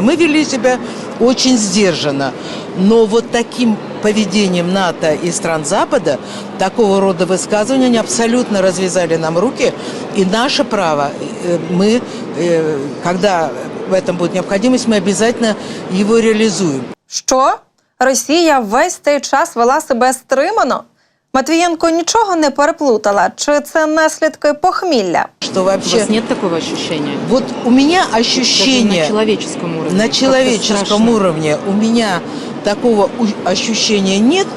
Мы вели себя очень сдержанно, но вот таким поведением НАТО и стран Запада, такого рода высказывания, они абсолютно развязали нам руки, и наше право, э, мы, э, когда в этом будет необходимость, мы обязательно его реализуем. Що? Росія весь цей час вела себе стримано? Матвієнко нічого не переплутала. Чи це наслідки похмілля? Что У вас нет такого ощущения? Вот у меня Даже ощущение... на человеческом уровне. На Как-то человеческом страшно. уровне у меня такого у- ощущения нет,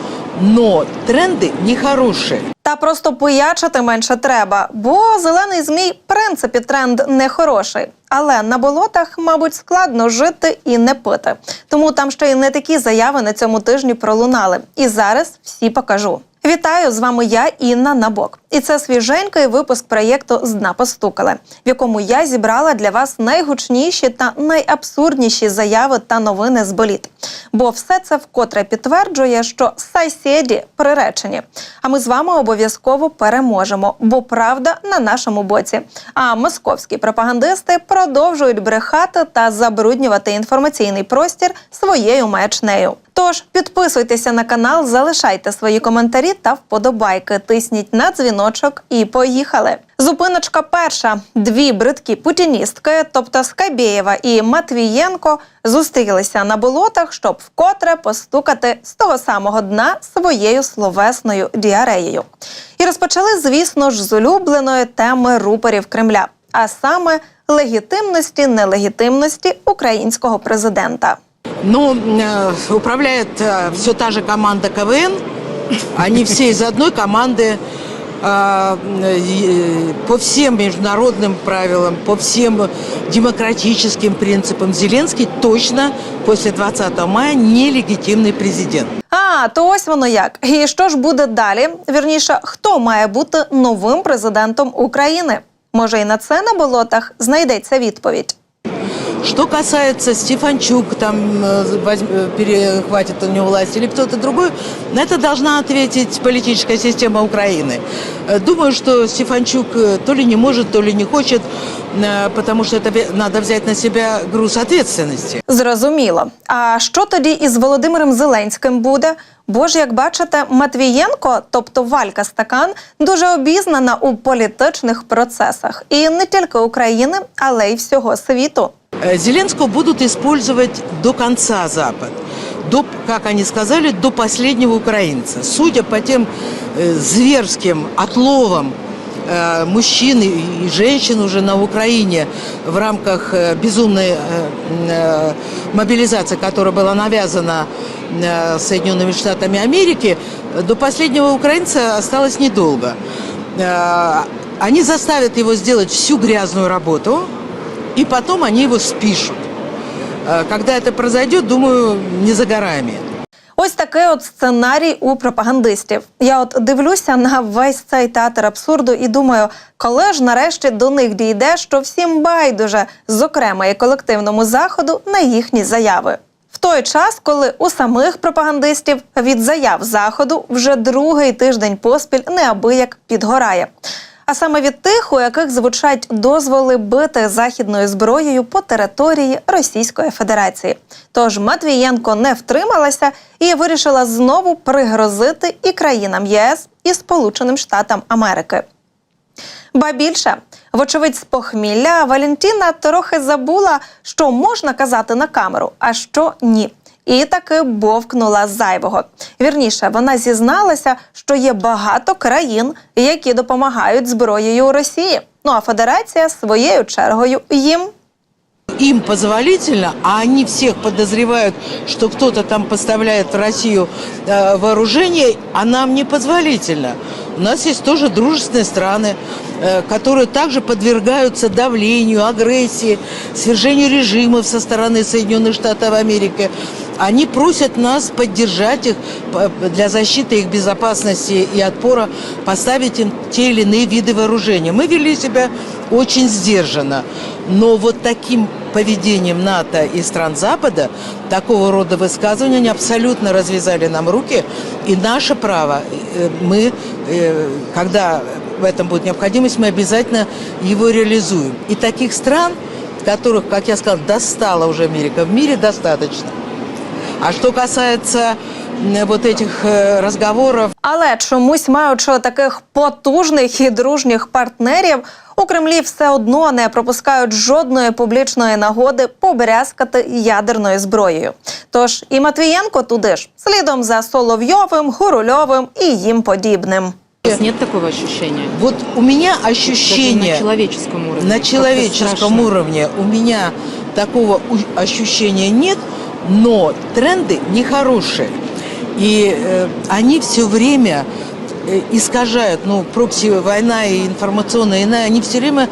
но тренды нехорошие. Та просто поячити менше треба, бо зелений змій в принципі тренд не хороший. Але на болотах, мабуть, складно жити і не пити. Тому там ще й не такі заяви на цьому тижні пролунали. І зараз всі покажу. Вітаю з вами я, Інна Набок. І це свіженький випуск проєкту з дна постукали, в якому я зібрала для вас найгучніші та найабсурдніші заяви та новини з боліт. Бо все це вкотре підтверджує, що сусіді приречені. А ми з вами обов'язково переможемо, бо правда на нашому боці. А московські пропагандисти продовжують брехати та забруднювати інформаційний простір своєю маячнею. Тож підписуйтеся на канал, залишайте свої коментарі та вподобайки. Тисніть на дзвіночок і поїхали. Зупиночка перша: дві бридкі путіністки, тобто Скабєєва і Матвієнко, зустрілися на болотах, щоб вкотре постукати з того самого дна своєю словесною діареєю. І розпочали, звісно ж, з улюбленої теми рупорів Кремля, а саме легітимності нелегітимності українського президента. Но э, управляет все та же команда КВН. Они все из одной команды э, э, по всем международным правилам, по всем демократическим принципам. Зеленский точно после 20 мая нелегитимный президент. А, то ось воно як. І що ж буде далі? Вірніше, хто має бути новим президентом України? Може, і на це на болотах знайдеться відповідь. Что касается Стефанчук, там э, возьм- э, перехватит у него власть или кто-то другой, на это должна ответить политическая система Украины. Э, Думаю, что Стефанчук э, то ли не может, то ли не хочет, э, потому что это ве- надо взять на себя груз ответственности. Зрозуміло. А що тоді із Володимиром Зеленським буде? Бо ж, як бачите, Матвієнко, тобто Валька Стакан, дуже обізнана у політичних процесах і не тільки України, але й всього світу. Э, Зеленского будут использовать до конца Запад. До, как они сказали, до последнего украинца. Судя по тем э, зверским отловам э, мужчин и женщин уже на Украине в рамках э, безумной э, э, мобилизации, которая была навязана э, Соединенными Штатами Америки, до последнего украинца осталось недолго. Э, Они заставят его сделать всю грязную работу, и потом они его спишут. Э, Когда это произойдет, думаю, не за горами. Ось такий от сценарій у пропагандистів. Я от дивлюся на весь цей театр абсурду і думаю, коли ж нарешті до них дійде, що всім байдуже, зокрема і колективному заходу, на їхні заяви. В той час, коли у самих пропагандистів від заяв заходу вже другий тиждень поспіль неабияк підгорає. А саме від тих, у яких звучать дозволи бити західною зброєю по території Російської Федерації. Тож Матвієнко не втрималася і вирішила знову пригрозити і країнам ЄС, і Сполученим Штатам Америки. Ба більше, вочевидь, з похмілля Валентіна трохи забула, що можна казати на камеру, а що ні. І таки бовкнула зайвого. Вірніше, вона зізналася, що є багато країн, які допомагають зброєю Росії. Ну а Федерація своєю чергою їм. Им позволительно, а они всех подозревают, что кто-то там поставляет в Россию э, вооружение, а нам не позволительно. У нас есть тоже дружественные страны, э, которые также подвергаются давлению, агрессии, свержению режимов со стороны Соединенных Штатов Америки. Они просят нас поддержать их для защиты их безопасности и отпора, поставить им те или иные виды вооружения. Мы вели себя очень сдержанно, но вот таким поведением НАТО и стран Запада, такого рода высказывания, они абсолютно развязали нам руки, и наше право, э, мы, э, когда в этом будет необходимость, мы обязательно его реализуем. И таких стран которых, как я сказала, достала уже Америка, в мире достаточно. А что касается м, вот этих э, разговоров Але чомусь, маючи таких потужних і дружніх партнерів, у Кремлі все одно не пропускають жодної публічної нагоди побрязкати ядерною зброєю. Тож і Матвієнко туди ж, слідом за Соловйовим, Гурульовим і їм подібним. У вас нет такого ощущения? Вот у меня Даже ощущение... на человеческом уровне. На Как-то человеческом страшно. уровне у меня такого у- ощущения нет, но тренды нехорошие. И э, они все время э, искажают, ну, прокси-война и информационная война, они все время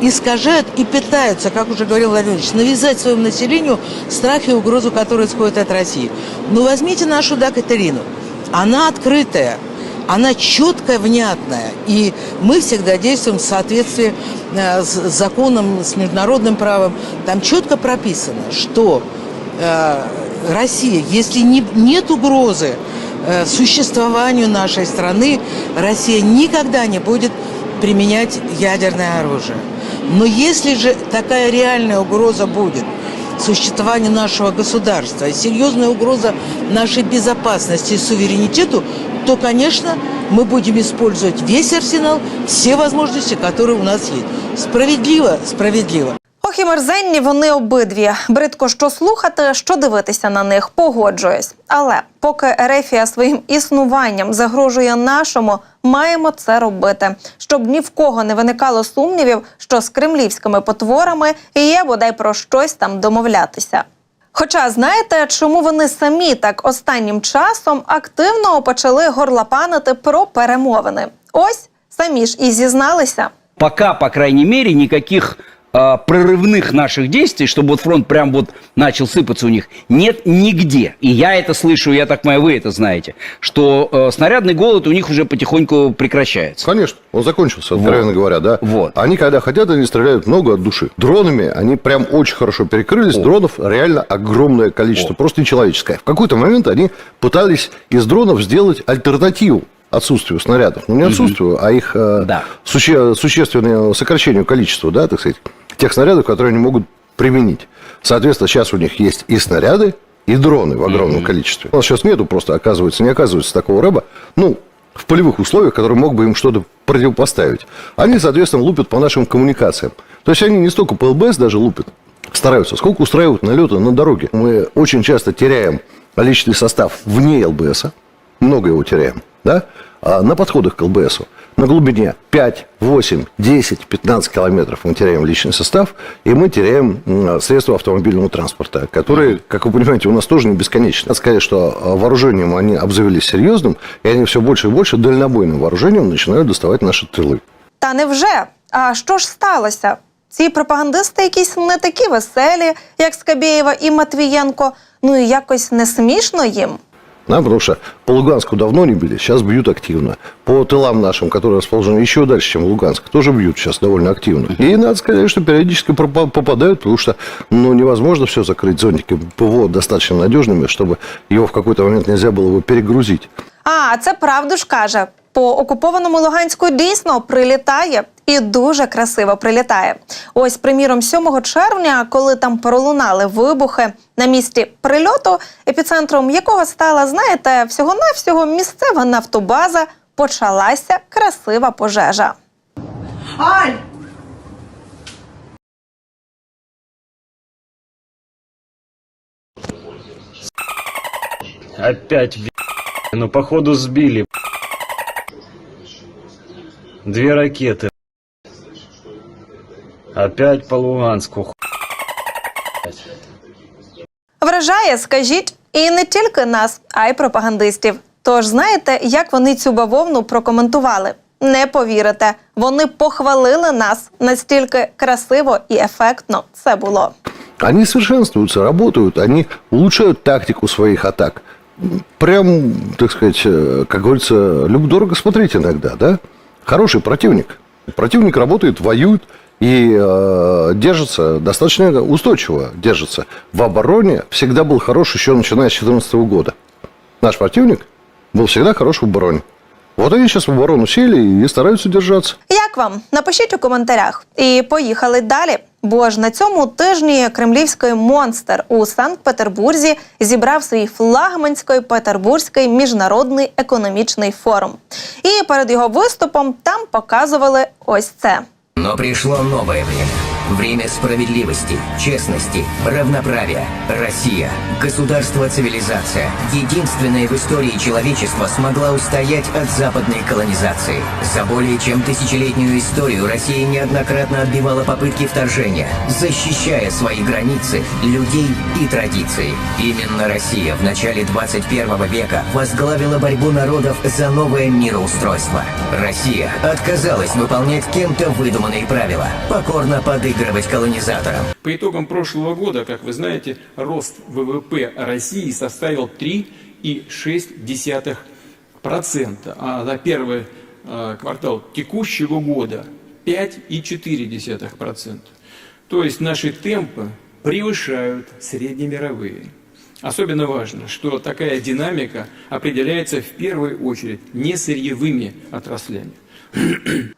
искажают и пытаются, как уже говорил Владимир Владимирович, навязать своему населению страх и угрозу, которые исходят от России. Но возьмите нашу, да, Катерину. Она открытая, она четкая, внятная. И мы всегда действуем в соответствии э, с законом, с международным правом. Там четко прописано, что Россия, если не, нет угрозы э, существованию нашей страны, Россия никогда не будет применять ядерное оружие. Но если же такая реальная угроза будет существованию нашего государства серьезная угроза нашей безопасности и суверенитету, то, конечно, мы будем использовать весь арсенал, все возможности, которые у нас есть. Справедливо, справедливо. Ох і мерзенні вони обидві. Бридко що слухати, що дивитися на них, погоджуюсь. Але поки Ерефія своїм існуванням загрожує нашому, маємо це робити, щоб ні в кого не виникало сумнівів, що з кремлівськими потворами є бодай про щось там домовлятися. Хоча знаєте, чому вони самі так останнім часом активно почали горлапанити про перемовини? Ось самі ж і зізналися. пока, по крайней мере, никаких э, прорывных наших действий, чтобы вот фронт прям вот начал сыпаться у них, нет нигде. И я это слышу, я так понимаю, вы это знаете, что э, снарядный голод у них уже потихоньку прекращается. Конечно, он закончился, откровенно Вот. говоря, да. Вот. Они, когда хотят, они стреляют много от души. Дронами они прям очень хорошо перекрылись. Дронов реально огромное количество, просто нечеловеческое. В какой-то момент они пытались из дронов сделать альтернативу отсутствию снарядов. Ну, не отсутствию, а их э, Да. суще- существенному сокращению количества, да, так сказать, тех снарядов, которые они могут применить. Соответственно, сейчас у них есть и снаряды, и дроны в огромном количестве. У нас сейчас нету просто, оказывается, не оказывается такого рэба, ну, в полевых условиях, который мог бы им что-то противопоставить. Они, соответственно, лупят по нашим коммуникациям. То есть они не столько по ЛБС даже лупят, стараются, сколько устраивают налеты на дороге. Мы очень часто теряем личный состав вне ЛБСа, много его теряем, да, а на подходах к ЛБСу. На глубине 5, 8, 10, 15 километров мы теряем личный состав, и мы теряем м, средства автомобильного транспорта, которые, как вы понимаете, у нас тоже не бесконечны. Надо сказать, что а, вооружением они обзавелись серьезным, и они все больше и больше дальнобойным вооружением начинают доставать наши тылы. Та невже? А що ж сталося? Ці пропагандисти якісь не такі веселі, як Скабєєва і Матвієнко. Ну і якось не смішно їм. Да, потому что по Луганску давно не били, сейчас бьют активно. По тылам нашим, которые расположены еще дальше, чем Луганск, тоже бьют сейчас довольно активно. И надо сказать, что периодически попадают, потому что ну, невозможно все закрыть зонтики ПВО достаточно надежными, чтобы его в какой-то момент нельзя было его перегрузить. А, це правду ж каже. По окупованому Луганську дійсно прилітає і дуже красиво прилітає. Ось, приміром, 7 червня, коли там пролунали вибухи на місці прильоту, епіцентром якого стала, знаєте, всього-навсього місцева нафтобаза, почалася красива пожежа. Аль! Опять, в***. ну походу сбили. Две ракеты. Опять по Луганску. Вражає, скажіть, і не тільки нас, а й пропагандистів. Тож знаєте, як вони цю бавовну прокоментували? Не повірите, вони похвалили нас настільки красиво і ефектно це було. Они совершенствуются, работают, они улучшают тактику своих атак. Прям, так сказать, э, как говорится, люб-дорого смотреть иногда, да? Хороший противник. Противник работает, воюет и э, держится достаточно устойчиво, держится. В обороне всегда был хорош еще начиная с 2014 года. Наш противник был всегда хорош в обороне. Вот они сейчас в оборону сели и стараются держаться. Як вам? Напишіть у коментарях. І поїхали далі. Бо ж на цьому тижні кремлівський монстр у Санкт-Петербурзі зібрав свій флагманський Петербурзький міжнародний економічний форум. І перед його виступом там показували ось це. Но прийшло нове время. Время справедливости, честности, равноправия. Россия. Государство-цивилизация. Единственная в истории человечества смогла устоять от западной колонизации. За более чем тысячелетнюю историю Россия неоднократно отбивала попытки вторжения, защищая свои границы, людей и традиции. Именно Россия в начале 21 века возглавила борьбу народов за новое мироустройство. Россия отказалась выполнять кем-то выдуманные правила, покорно подыгрывать колонизаторам. По итогам прошлого года, как вы знаете, рост ВВП России составил 3,6%, а за первый э, квартал текущего года 5,4%. То есть наши темпы превышают среднемировые. Особенно важно, что такая динамика определяется в первую очередь не сырьевыми отраслями.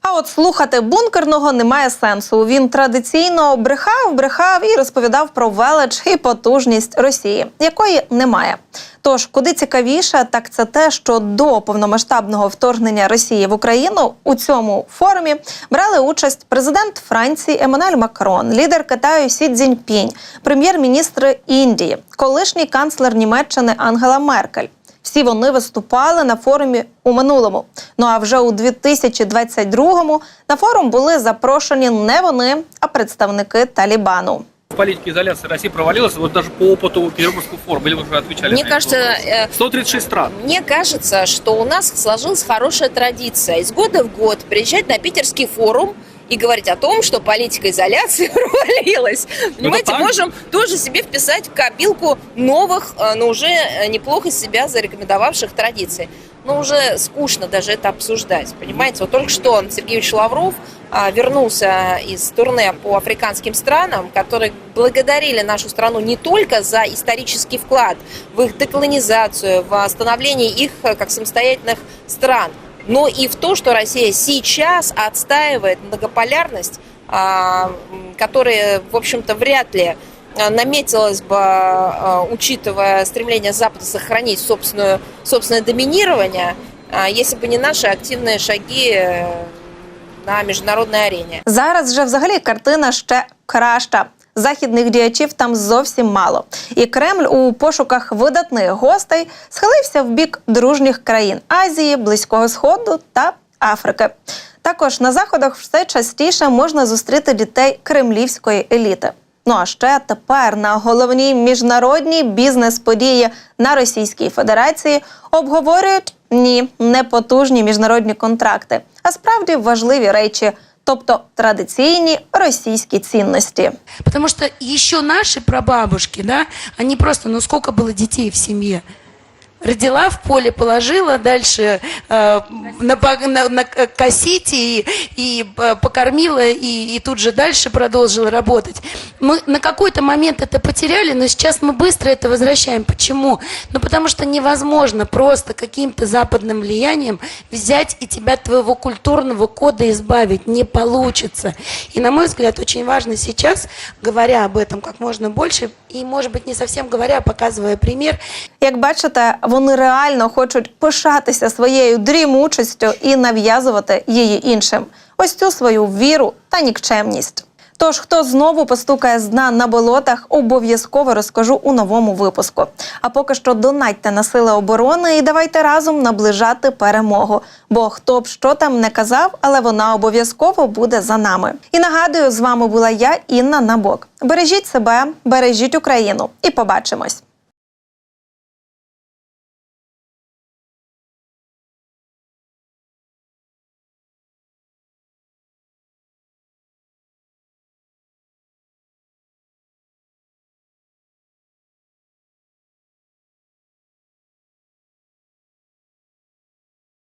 А от слухати бункерного немає сенсу. Він традиційно брехав, брехав і розповідав про велич і потужність Росії, якої немає. Тож, куди цікавіше, так це те, що до повномасштабного вторгнення Росії в Україну у цьому форумі брали участь президент Франції Еммануель Макрон, лідер Китаю Сі Цзіньпінь, прем'єр-міністр Індії, колишній канцлер Німеччини Ангела Меркель. Всі вони виступали на форумі у минулому. Ну а вже у 2022-му на форум були запрошені не вони, а представники Талібану. В политике изоляции Россия провалилась, вот даже по опыту Петербургского форума, или вы уже отвечали Мне на этот кажется, вопрос? э, 136 стран. Мне кажется, что у нас сложилась хорошая традиция из года в год приезжать на питерский форум и говорить о том, что политика изоляции провалилась. Понимаете, так. можем тоже себе вписать в копилку новых, э, но уже э, неплохо себя зарекомендовавших традиций. Но уже скучно даже это обсуждать, понимаете? Вот только что Сергеевич Лавров а, вернулся из турне по африканским странам, которые благодарили нашу страну не только за исторический вклад в их деколонизацию, в становление их э, как самостоятельных стран, но и в то, что Россия сейчас отстаивает многополярность, а, м, которая, в общем-то, вряд ли а, наметилась бы, а, учитывая стремление Запада сохранить собственную, собственное доминирование, а, если бы не наши активные шаги э, на международной арене. Зараз же взагалі картина ще краща. Західних діячів там зовсім мало. І Кремль у пошуках видатних гостей схилився в бік дружніх країн Азії, Близького Сходу та Африки. Також на заходах все частіше можна зустріти дітей кремлівської еліти. Ну а ще тепер на головній міжнародній бізнес-події на Російській Федерації обговорюють ні, не потужні міжнародні контракти, а справді важливі речі, тобто традиційні російські цінності. Тому що ще наші прабабушки, да, они просто, ну сколько було дітей в семье? Родила в поле, положила, дальше э, на, на, на косить и, и э, покормила, и, и тут же дальше продолжила работать. Мы на какой-то момент это потеряли, но сейчас мы быстро это возвращаем. Почему? Ну потому что невозможно просто каким-то западным влиянием взять и тебя твоего культурного кода избавить. Не получится. И на мой взгляд, очень важно сейчас, говоря об этом как можно больше, и может быть не совсем говоря, а показывая пример, Як бачите, вони реально хочуть пишатися своєю дрімучістю і нав'язувати її іншим. Ось цю свою віру та нікчемність. Тож, хто знову постукає з дна на болотах, обов'язково розкажу у новому випуску. А поки що донатьте на сили оборони і давайте разом наближати перемогу. Бо хто б що там не казав, але вона обов'язково буде за нами. І нагадую, з вами була я, Інна Набок. Бережіть себе, бережіть Україну і побачимось.